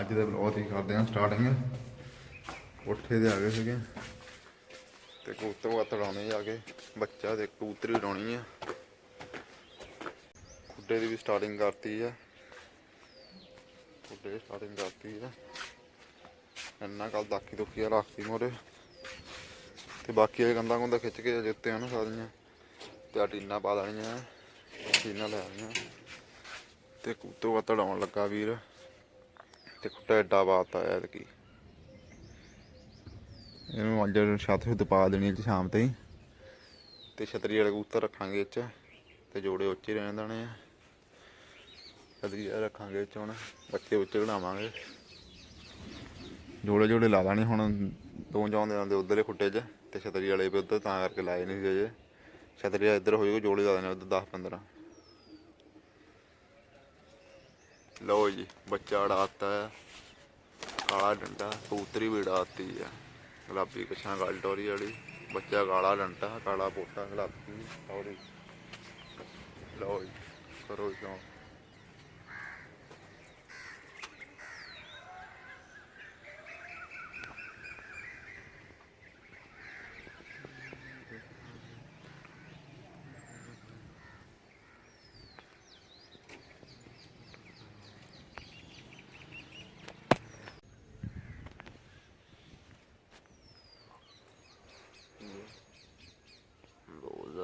ਅੱਜ ਦੇ ਵਲੌਗ ਦੀ ਕਰਦੇ ਹਾਂ ਸਟਾਰਟਿੰਗ ਕੋਠੇ ਦੇ ਆ ਗਏ ਸੀਗੇ। ਤੇ ਕਬੂਤਰ ਵਾ ਤੜਾਉਣੇ ਜਾ ਕੇ ਬੱਚਾ ਤੇ ਕਬੂਤਰੀ ਉਡਾਉਣੀ ਆ। ਖੁੱਡੇ ਦੀ ਵੀ ਸਟਾਰਟਿੰਗ ਕਰਤੀ ਆ। ਖੁੱਡੇ ਸਟਾਰਟਿੰਗ ਕਰਤੀ ਆ। ਇੰਨਾ ਕੱਲ ਦਾਕੀ ਦੁੱਕੀ ਆ ਰੱਖਤੀ ਮੋਰੇ। ਤੇ ਬਾਕੀ ਇਹ ਗੰਦਾ ਗੁੰਦਾ ਖਿੱਚ ਕੇ ਜਿੱਤੇ ਹਨ ਸਾਰੀਆਂ। ਤੇ ਆ ਟੀਨਾ ਪਾ ਦੇਣੀਆਂ, ਟੀਨਾ ਲੈ ਆਣੀਆਂ ਤੇ ਕਬੂਤਰ ਵਾ ਤੜਾਉਣ ਲੱਗਾ ਵੀਰ। ਤੇ ਖੁੱਟਾ ਏਡਾ ਬਾਤ ਆਇਆ ਕੀ ਇਹਨੂੰ ਅੱਜ ਛੱਤ ਛੁੱਤ ਪਾ ਦੇਣੀ ਅੱਜ ਸ਼ਾਮ ਤਾਈਂ। ਤੇ ਛਤਰੀ ਵਾਲੇ ਕਬੂਤਰ ਰੱਖਾਂਗੇ ਇਹ 'ਚ ਤੇ ਜੋੜੇ ਉੱਚੇ ਹੀ ਰਹਿਣ ਦੇਣੇ ਆ। ਛਤਰੀ ਰੱਖਾਂਗੇ ਇਹ 'ਚ ਹੁਣ ਬੱਚੇ ਉੱਚੇ ਬਣਾਵਾਂਗੇ ਜੋੜੇ ਜੋੜੇ ਲਾ ਦਾਣੇ ਹੁਣ ਦੋ ਜਾਂਦੇ ਜਾਂਦੇ ਉਧਰਲੇ ਖੁੱਟੇ 'ਚ ਤੇ ਛਤਰੀ ਵਾਲੇ ਵੀ ਉਧਰ ਤਾਂ ਕਰਕੇ ਲਾਏ ਨਹੀਂ ਅਜੇ। ਛਤਰੀ ਵਾਲੇ ਇੱਧਰ ਹੋਏਗਾ ਜੋੜੇ ਲਾ ਦੇਣੇ ਉਧਰ 10 15 ਲਓ ਜੀ, ਬੱਚਾ ਉਡਾਤਾ ਹੈ ਕਾਲਾ ਡੰਡਾ, ਕਬੂਤਰੀ ਵੀ ਉਡਾਤੀ ਹੈ ਗੁਲਾਬੀ ਕਛਾਂ, ਗਲ ਟੋਰੀ ਵਾਲੀ। ਬੱਚਾ ਕਾਲਾ ਡੰਡਾ, ਕਾਲਾ ਪੋਟਾ ਗੁਲਾਬੀ। ਟੋਰੀ ਲਓ ਜੀ, ਕਰੋ ਜੀ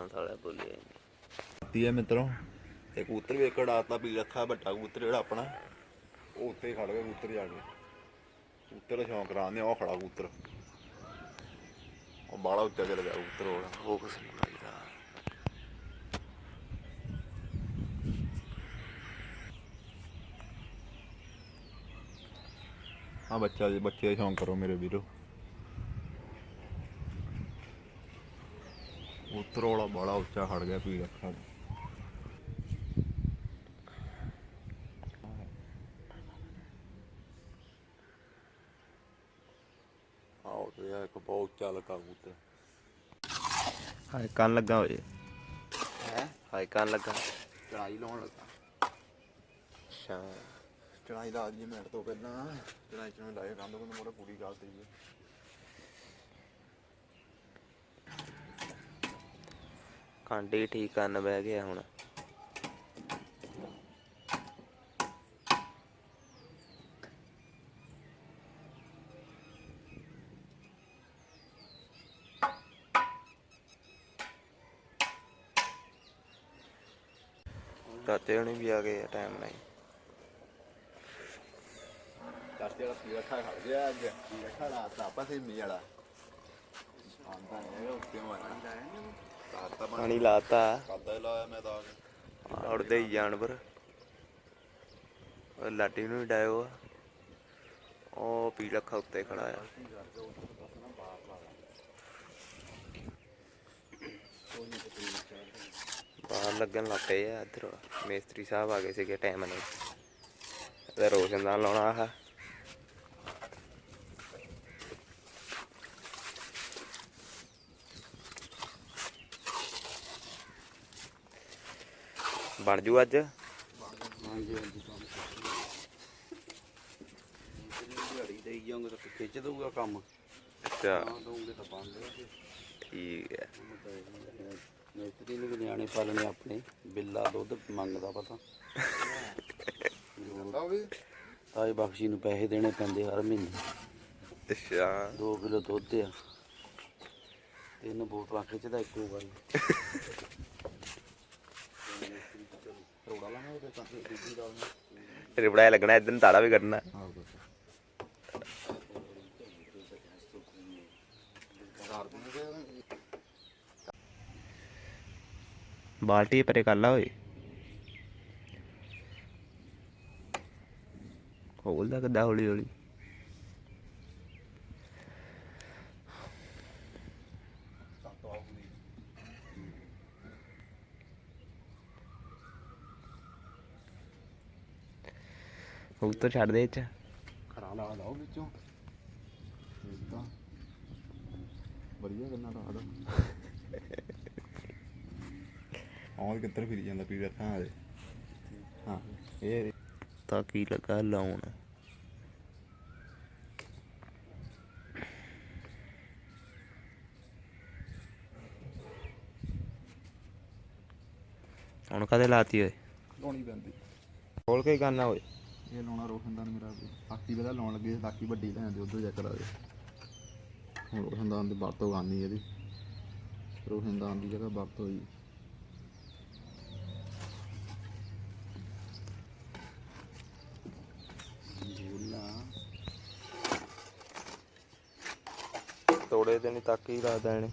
ਬੋਲਦਾ ਸਾਲਾ ਬੋਲਿਆ ਆਤੀ ਹੈ ਮਿੱਤਰੋ? ਤੇ ਕਬੂਤਰ ਵੀ ਇੱਕ ਉਡਾਤਾ ਵੀ ਰੱਖਾ ਵੱਡਾ ਕਬੂਤਰ ਜਿਹੜਾ ਆਪਣਾ। ਉਹ ਉੱਤੇ ਖੜ ਗਿਆ ਕਬੂਤਰ ਜਾ ਕੇ। ਕਬੂਤਰ ਦਾ ਸ਼ੌਂਕ ਕਰਾਉਂਦੇ ਉਹ ਖੜਾ ਕਬੂਤਰ। ਉਹ ਬਾਲਾ ਉੱਚਾ ਚੱਲ ਗਿਆ ਕਬੂਤਰ ਉਹ। ਕੁਛ ਨਹੀਂ ਲੱਗਦਾ। ਹਾਂ ਬੱਚਾ ਜੀ ਬੱਚੇ ਦਾ ਸ਼ੌਂਕ ਕਰੋ ਮੇਰੇ ਵੀਰੋ। ਕਬੂਤਰ ਵਾਲਾ ਬਾਲਾ ਉੱਚਾ ਖੜ ਗਿਆ ਤੇ ਇੱਕ ਬਹੁਤ ਉੱਚਾ ਲੱਗਾ ਕਬੂਤਰ ਹਾਏ ਕੰਨ ਲੱਗਾ ਹੋਏ। ਹੈ? ਹਾਏ ਕੰਨ ਲੱਗਾ। ਚੜਾਈ ਲਾਉਣ ਲੱਗਾ। ਅੱਛਾ। ਚੜਾਈ ਲਾ ਜੀ ਮਿੰਟ ਤੋਂ ਪਹਿਲਾਂ। ਚੜਾਈ ਚੜਾਈ ਲਾਏ ਕੋਲ ਮੋਰੇ ਪੂਰੀ ਗੱਲ ਤੇ ਜੀ ਕਾਂਡੇ ਠੀਕ ਕਰਨ ਬਹਿ ਗਿਆ ਹੁਣ। ਚਾਚੇ ਹੁਣੀ ਵੀ ਆ ਗਏ ਟਾਈਮ ਨਾਲ ਹੀ। ਵਾਲਾ ਪੀ ਰੱਖਾ ਖੜ ਗਿਆ ਅੱਜ। ਪੀ ਰੱਖਾ ਰਾਤ ਆਪਾਂ ਸੇ ਮੀ ਵਾਲਾ ਆਂਦਾ ਹੈ ਉੱਤੇ ਮਾਰਦਾ ਰਾਤ ਤਾਂ ਪਾਣੀ ਲਾਤਾ। ਕਾਦਾ ਲਾਇਆ ਮੈਂ ਤਾਂ ਆ ਉੜਦੇ ਹੀ ਜਾਨਵਰ। ਉਹ ਲਾਡੀ ਨੂੰ ਡਾਇਓ ਆ। ਉਹ ਪੀ ਲੱਖਾ ਉੱਤੇ ਖੜਾ ਆ। ਬਾਹਰ ਲੱਗਣ ਲੱਗ ਪਏ ਆ ਇੱਧਰ। ਮੇਸਤਰੀ ਸਾਹਿਬ ਆ ਗਏ ਸੀਗੇ ਟਾਈਮ ਨਾਲ। ਤੇ ਰੋਸ਼ਨਦਾਨ ਲਾਉਣਾ ਆਹ। ਬਣ ਜੂ ਅੱਜ? ਹਾਂਜੀ ਹਾਂਜੀ ਕੰਮ ਦਿਹਾੜੀ ਦੇਈ ਜਾਓਗੇ ਤਾਂ ਖਿੱਚ ਦਊਗਾ ਕੰਮ ਅੱਛਾ। ਨਾ ਦਊਗੇ ਤਾਂ ਬੰਦ ਹੈ ਠੀਕ ਹੈ। ਮਿਸਤਰੀ ਨੂੰ ਵੀ ਨਿਆਣੇ ਪਾਲਣੇ ਆਪਣੇ ਬਿੱਲਾ ਦੁੱਧ ਮੰਗਦਾ ਪਤਾ ਵੀ ਤਾਏ ਬਖਸ਼ੀ ਨੂੰ ਪੈਸੇ ਦੇਣੇ ਪੈਂਦੇ ਹਰ ਮਹੀਨੇ। ਅੱਛਾ। 2 ਕਿਲੋ ਦੁੱਧ ਆ। ਤਿੰਨ ਬੋਤਲਾਂ ਖਿੱਚਦਾ ਇੱਕੋ ਵਾਰੀ। ਰੋੜਾ ਲੱਗਣਾ ਇਦਾਂ ਤਾੜਾ ਵੀ ਕੱਢਣਾ। ਬਾਲਟੀ ਪਰੇ ਕਰ ਲਾ ਓਏ। ਖੋਲਦਾ ਕਿੱਦਾਂ ਹੌਲੀ ਹੌਲੀ ਕਬੂਤਰ ਛੱਡ ਦੇ ਇੱਚ ਖਰਾ ਲਾ ਲਾਓ ਵਿੱਚੋਂ। ਇਦਾਂ ਕਰਨਾ ਲਾ ਦੋ ਆਹ ਕਿੱਧਰ ਫਿਰ ਜਾਂਦਾ ਪੀੜਾ ਥਾਂ ਦੇ ਹਾਂ ਇਹ ਤਾਂ ਕੀ ਲੱਗਾ ਲਾਉਣ? ਹੁਣ ਕਦੇ ਲਾਤੀ ਓਏ? ਲਾਉਣੀ ਪੈਂਦੀ। ਖੋਲ ਕੇ ਕਰਨਾ ਓਏ। ਇਹ ਲਾਉਣਾ ਰੋਸ਼ਨ ਰੋਸ਼ਨਦਾਨ ਮੇਰਾ ਬਾਕੀ ਵੇਲਾ ਲਾਉਣ ਲੱਗੇ, ਬਾਕੀ ਵੱਡੀ ਲੈਣ ਦੇ ਉਧਰ ਜਾ ਕਰਾ ਦੇ। ਹੁਣ ਰੋਸ਼ਨਦਾਨ ਦੀ ਵਰਤੋਂ ਕਰਨੀ ਇਹਦੀ। ਰੋਸ਼ਨ ਰੋਸ਼ਨਦਾਨ ਦੀ ਜਗ੍ਹਾ ਵਰਤੋਂ ਹੋਈ ਤੋੜੇ ਤੇ ਨਹੀਂ ਤੱਕ ਹੀ ਲੱਗਦਾ ਇਹਨੇ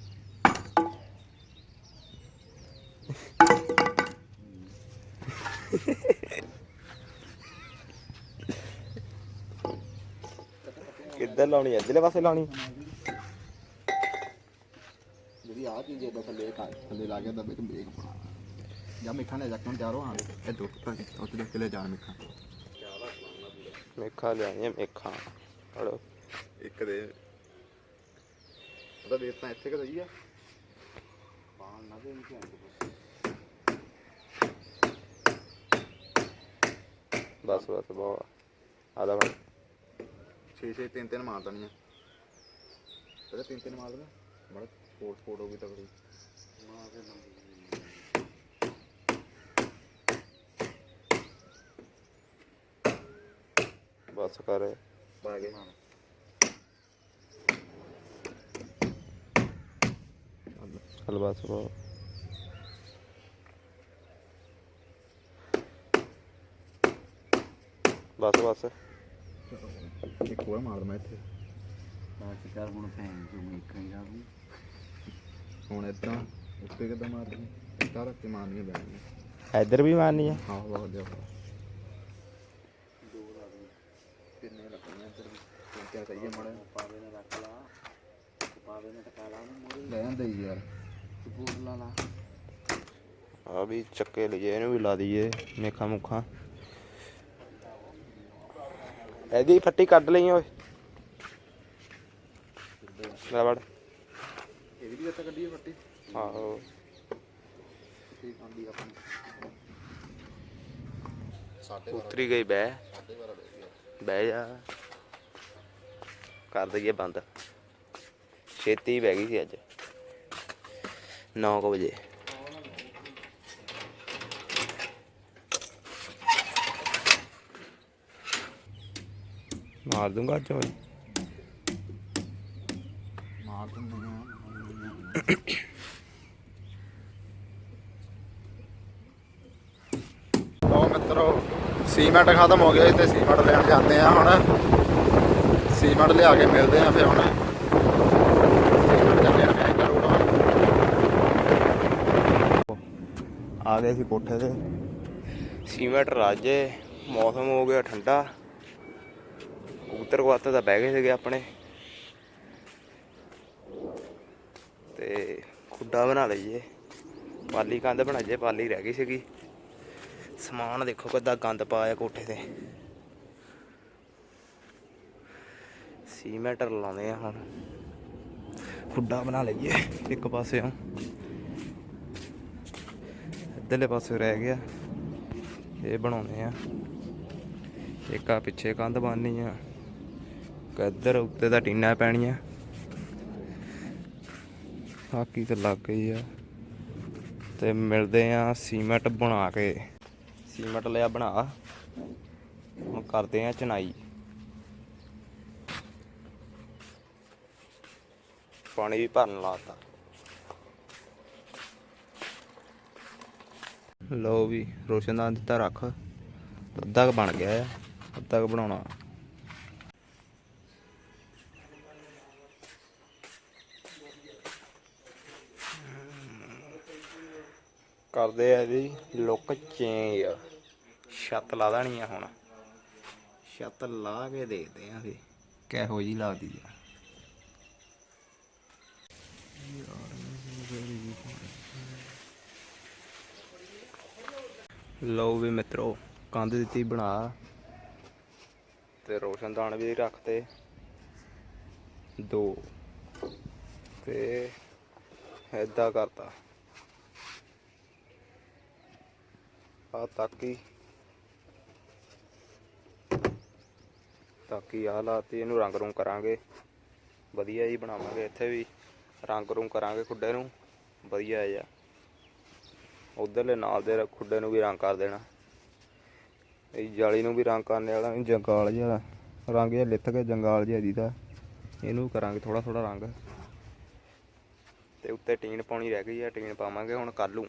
ਕਿੱਧਰ ਲਾਉਣੀ ਐ ਇੱਧਰਲੇ ਪਾਸੇ ਲਾਉਣੀ ਜਿਹੜੀ ਆ ਚੀਜ਼ ਇਹਦਾ ਥੱਲੇ ਕਾ ਥੱਲੇ ਲਾ ਕੇ ਦੱਬੇ ਤੇ ਮੇਕ ਬਣਾ ਜਾਂ ਮਿੱਖਾਂ ਨੇ ਜੱਕਣ ਚਾਰੋ ਆ ਇਹ ਦੁੱਖ ਤਾਂ ਉੱਥੇ ਦੇਖ ਕੇ ਲੈ ਜਾਣ ਮਿੱਖਾਂ ਮੇਖਾ ਲਿਆਈਆਂ ਮੇਖਾਂ ਹੜੋ ਇੱਕ ਦੇ। ਉਹਦਾ ਵੇਤ ਤਾਂ ਇੱਥੇ ਕਿ ਸਹੀ ਆ। ਪਾਣ ਨਾ ਦੇ ਨਹੀਂ ਬਸ। ਬਸ ਬਹੁਤ। ਆਦਾ ਬਣ। 6 6 3 3 ਮਾਰ ਦਣੀਆਂ। ਇਹਦਾ 3 3 ਮਾਰ ਦੇਣਾ। ਬੜਾ ਸਪੋਰਟ ਸਪੋਰਟ ਹੋ ਗਈ ਤਕੜੀ। ਬਸ ਕਰ। ਪਾ ਮਾਰ ਚੱਲ ਬਸ ਬਹੁਤ ਬਸ ਬਸ। ਇੱਕ ਹੋਰ ਮਾਰ ਮੈਂ ਇੱਥੇ। ਬਾਤ ਕਰ ਹੁਣ ਭੈਣ ਜੋ ਮੈਂ ਕਹੀਦਾ ਵੀ। ਹੁਣ ਇਦਾਂ ਉੱਤੇ ਕਿੱਦਾਂ ਮਾਰਦੀ ਇੱਦਾਂ ਰੱਖ ਕੇ ਮਾਰਨੀ ਪੈਣੀ ਇੱਧਰ ਵੀ ਮਾਰਨੀ ਆ ਹਾਂ ਬਹੁਤ ਜ਼ਿਆਦਾ। ਦੋ ਲਾ ਦੇ ਤਿੰਨੇ ਲੱਗਣੀਆਂ ਇੱਧਰ ਵੀ। ਚਾਰ ਸਹੀ ਹੈ ਮਾੜਾ ਪਾਵੇ ਨੇ ਰੱਖ ਲਾ। ਪਾਵੇ ਨੇ ਟਕਾ ਲਾ ਮੋਰੇ ਲੈ ਆਂਦੇ ਯਾਰ। ਸਪੋਰਟ ਲਾ ਲਾ। ਆ ਵੀ ਚੱਕੇ ਲਈਏ ਇਹਨੂੰ ਵੀ ਲਾ ਦਈਏ। ਮੇਖਾਂ ਮੁੱਖਾਂ। ਇਹਦੀ ਫੱਟੀ ਕੱਢ ਲਈ ਓਏ। ਲੈ ਵੜ। ਇਹਦੀ ਵੀ ਇੱਥੇ ਕੱਢੀ ਫੱਟੀ। ਆਹੋ। ਠੀਕ ਆਂਦੀ ਆਪਣੀ ਸਾਡੇ ਉਤਰੀ ਗਈ ਗਿਆ। ਬਹਿ ਜਾ। ਕਰ ਦਈਏ ਬੰਦ। ਛੇਤੀ ਬਹਿ ਗਈ ਸੀ ਅੱਜ। 9 ਵਜੇ। ਮਾਰ ਦੂੰਗਾ ਅੱਜ ਓਏ ਮਾਰ ਆ ਲੋ ਮਿੱਤਰੋ ਸੀਮੈਂਟ ਖਤਮ ਹੋ ਗਿਆ ਤੇ ਸੀਮੈਂਟ ਲੈਣ ਜਾਂਦੇ ਆ ਹੁਣ। ਸੀਮੈਂਟ ਲਿਆ ਕੇ ਮਿਲਦੇ ਆ ਫਿਰ ਹੁਣ। ਆ ਗਏ ਸੀ ਕੋਠੇ ਤੇ। ਸੀਮੈਂਟ ਰਾਜੇ ਮੌਸਮ ਹੋ ਗਿਆ ਠੰਡਾ। ਕਬੂਤਰ ਕਵਾਤੇ ਤਾਂ ਬਹਿ ਗਏ ਸੀਗੇ ਆਪਣੇ। ਤੇ ਖੁੱਡਾ ਬਣਾ ਲਈਏ। ਪਾਲੀ ਕੰਧ ਬਣਾਈਏ, ਪਾਲੀ ਰਹਿ ਗਈ ਸੀਗੀ। ਸਮਾਨ ਦੇਖੋ ਕਿੱਦਾਂ ਗੰਦ ਪਾਇਆ ਕੋਠੇ ਤੇ। ਸੀਮੈਂਟ ਲਾਉਂਦੇ ਆ ਹੁਣ। ਖੁੱਡਾ ਬਣਾ ਲਈਏ ਇੱਕ ਪਾਸੇ ਆ ਇੱਧਰਲੇ ਪਾਸੇ ਰਹਿ ਗਿਆ। ਇਹ ਬਣਾਉਣੇ ਆ। ਇੱਕ ਆ ਪਿੱਛੇ ਕੰਧ ਬਣਨੀ ਆ। ਇੱਧਰ ਉੱਤੇ ਤਾਂ ਟੀਨਾ ਪੈਣੀਆਂ। ਬਾਕੀ ਤਾਂ ਲੱਗ ਗਈ ਆ। ਤੇ ਮਿਲਦੇ ਆ ਸੀਮੈਂਟ ਬਣਾ ਕੇ। ਸੀਮੈਂਟ ਲਿਆ ਬਣਾ। ਹੁਣ ਕਰਦੇ ਆ ਚਨਾਈ। ਪਾਣੀ ਵੀ ਭਰਨ ਲਾਤਾ। ਲੋ ਵੀ ਰੋਸ਼ਨਦਾਨ ਦਿੱਤਾ ਰੱਖ। ਅੱਧਾ ਕ ਬਣ ਗਿਆ ਆ। ਅੱਧਾ ਕੁ ਬਣਾਉਣਾ। ਕਰਦੇ ਆ ਜੀ ਲੁੱਕ ਚੇਂਜ ਛੱਤ ਲਾ ਦੇਣੀ ਆ ਹੁਣ। ਛੱਤ ਲਾ ਕੇ ਦੇਖਦੇ ਆ ਵੀ ਕਿਹੋ ਜੀ ਲੱਗਦੀ ਆ। ਲਓ ਵੀ ਮਿੱਤਰੋ, ਕੰਧ ਦਿੱਤੀ ਬਣਾ। ਤੇ ਰੋਸ਼ਨਦਾਨ ਵੀ ਰੱਖਤੇ। ਦੋ। ਤੇ ਏਦਾਂ ਕਰਤਾ। ਆ ਤਾਕੀ। ਤਾਕੀ ਆ ਲਾਤੀ, ਇਹਨੂੰ ਰੰਗ ਰੂੰ ਕਰਾਂਗੇ। ਵਧੀਆ ਜੀ ਬਣਾਵਾਂਗੇ ਇੱਥੇ ਵੀ। ਰੰਗ ਰੂੰ ਕਰਾਂਗੇ ਖੁੱਡੇ ਨੂੰ। ਵਧੀਆ ਜਿਹਾ। ਉਧਰਲੇ ਨਾਲ ਦੇ ਖੁੱਡੇ ਨੂੰ ਵੀ ਰੰਗ ਕਰ ਦੇਣਾ। ਇਹ ਜਾਲੀ ਨੂੰ ਵੀ ਰੰਗ ਕਰਨ ਵਾਲਾ ਜੰਗਾਲ ਜਿਹਾ। ਰੰਗ ਜਿਹਾ ਲਿੱਥ ਕੇ ਜੰਗਾਲ ਜਿਹਾ ਦੀਦਾ। ਇਹਨੂੰ ਕਰਾਂਗੇ ਥੋੜਾ ਥੋੜਾ ਰੰਗ। ਤੇ ਉੱਤੇ ਟੀਨ ਪਾਉਣੀ ਰਹਿ ਗਈ ਆ, ਟੀਨ ਪਾਵਾਂਗੇ ਹੁਣ ਕੱਲ ਨੂੰ।